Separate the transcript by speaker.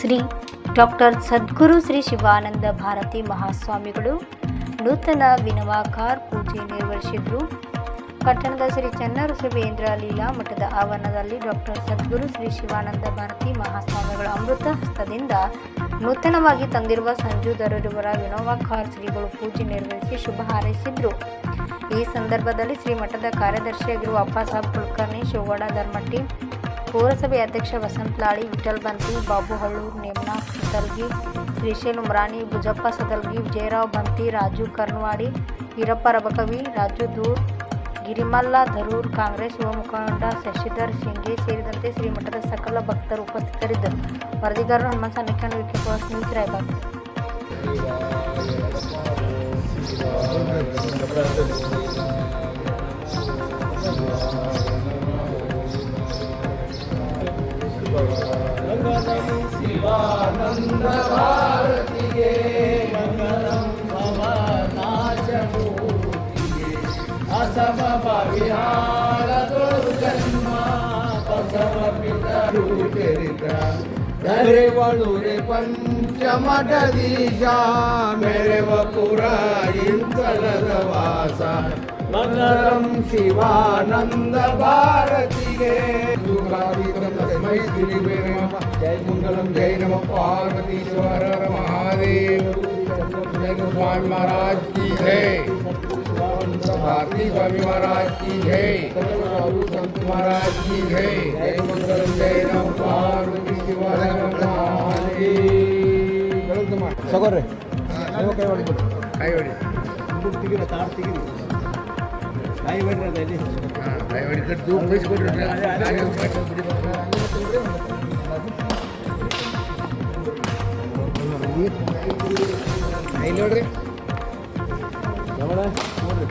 Speaker 1: Shri doctor Sadguru Shri Shivananda Bharati ಮಹಾಸ್ವಾಮಿಗಳು, ನೂತನ ವಿನವಾಕಾರ್ ಪೂಜೆ ನಿರ್ವಹಿಸಿದ್ರು. ಪಟ್ಟಣದ ಶ್ರೀ ಚನ್ನಋಷಭೇಂದ್ರ ಲೀಲಾ ಮಠದ ಆವರಣದಲ್ಲಿ ಡಾಕ್ಟರ್ ಸದ್ಗುರು ಶ್ರೀ ಶಿವಾನಂದ ಭಾರತಿ ಮಹಾಸ್ವಾಮಿಗಳ ಅಮೃತ ಹಸ್ತದಿಂದ ನೂತನವಾಗಿ ತಂದಿರುವ ಸಂಜು ದರೂರವರ ವಿನೋವಾಕಾರ್ ಶ್ರೀಗಳು ಪೂಜೆ ನಿರ್ವಹಿಸಿ ಶುಭ ಹಾರೈಸಿದ್ರು. ಈ ಸಂದರ್ಭದಲ್ಲಿ ಶ್ರೀ ಮಠದ ಕಾರ್ಯದರ್ಶಿಯಾಗಿರುವ ಅಪ್ಪಾಸಾಬ್ ಕುಲಕರ್ಣಿ ಶಿವಗೌಡ ಧರ್ಮಟ್ಟಿ ಪೌರಸಭೆ ಅಧ್ಯಕ್ಷ ವಸಂತ್ ಲಾಳಿ ವಿಠಲ್ ಬಂತಿ ಬಾಬು ಹಳ್ಳೂರು ನೇಮನಾ ಸದಲ್ಗಿ ಶ್ರೀಶೈಲ್ ಉಮ್ರಾಣಿ ಭುಜಪ್ಪ ಸದಲ್ಗಿ, ವಿಜಯರಾವ್ ಬಂತಿ, ರಾಜು ಕರ್ನವಾಡಿ ಈರಪ್ಪ ರಬಕವಿ, ರಾಜು ದೂರ್, ಗಿರಿಮಲ್ಲ ಧರೂರ್, ಕಾಂಗ್ರೆಸ್ ಯುವ ಶಶಿಧರ್ ಶಿಂಗೆ ಸೇರಿದಂತೆ ಶ್ರೀಮಠದ ಸಕಲ ಭಕ್ತರು ಉಪಸ್ಥಿತರಿದ್ದರು. ವರದಿಗಾರರು ಹನುಮಂತ ವಿಕಿಪಾಸ್ ನ್ಯೂಸ್ ರಾಯಬಾಗ್
Speaker 2: சிவானந்த பாரதியே மங்களம் பவநாசமூர்த்தியே அசம பவிஹார துர்கன்மா பசம பிதருத்தரித்தான் रे वलुरे पञ्चमटदीशा मेरे वपुरायिन्तलदवासा मकरं शिवानन्दभारतिगे दुर्गा ಶಿವಾನಂದ ಭಾರತಿಗೆ ಜೈ ಮಂಗಲಂ ಜೈ ನಮ ಪಾರ್ವತೀಶ್ವರ ಮಹಾದೇವ ಸ್ವಾಮಿ ಮಹಾರಾಜ್ की जय भारती स्वामी महाराज की जय साधु संत महाराज की जय जय मंगलम जय राम पार्वती शिवाय
Speaker 3: ಸಗೋರ್ರಿ ನೀವು ಕೈ ಹೊಡಿಬಿಟ್ಟು
Speaker 2: ಕೈ ಹೊಡಿ
Speaker 3: ಮುಂದಕ್ಕೆ ತೆಗೀರಿ ತಾಡು ತೆಗೀರಿ ಕೈ ಹೊಡ್ರಿ ಅದು ಎಲ್ಲಿ
Speaker 2: ಕೈ ಹೊಡಿ ಕಟ್ಟು ಬಯಸ್ಕೊಡ್ರಿ ಇಲ್ಲಿ. ನೋಡ್ರಿ
Speaker 3: ನೋಡ್ರಿ.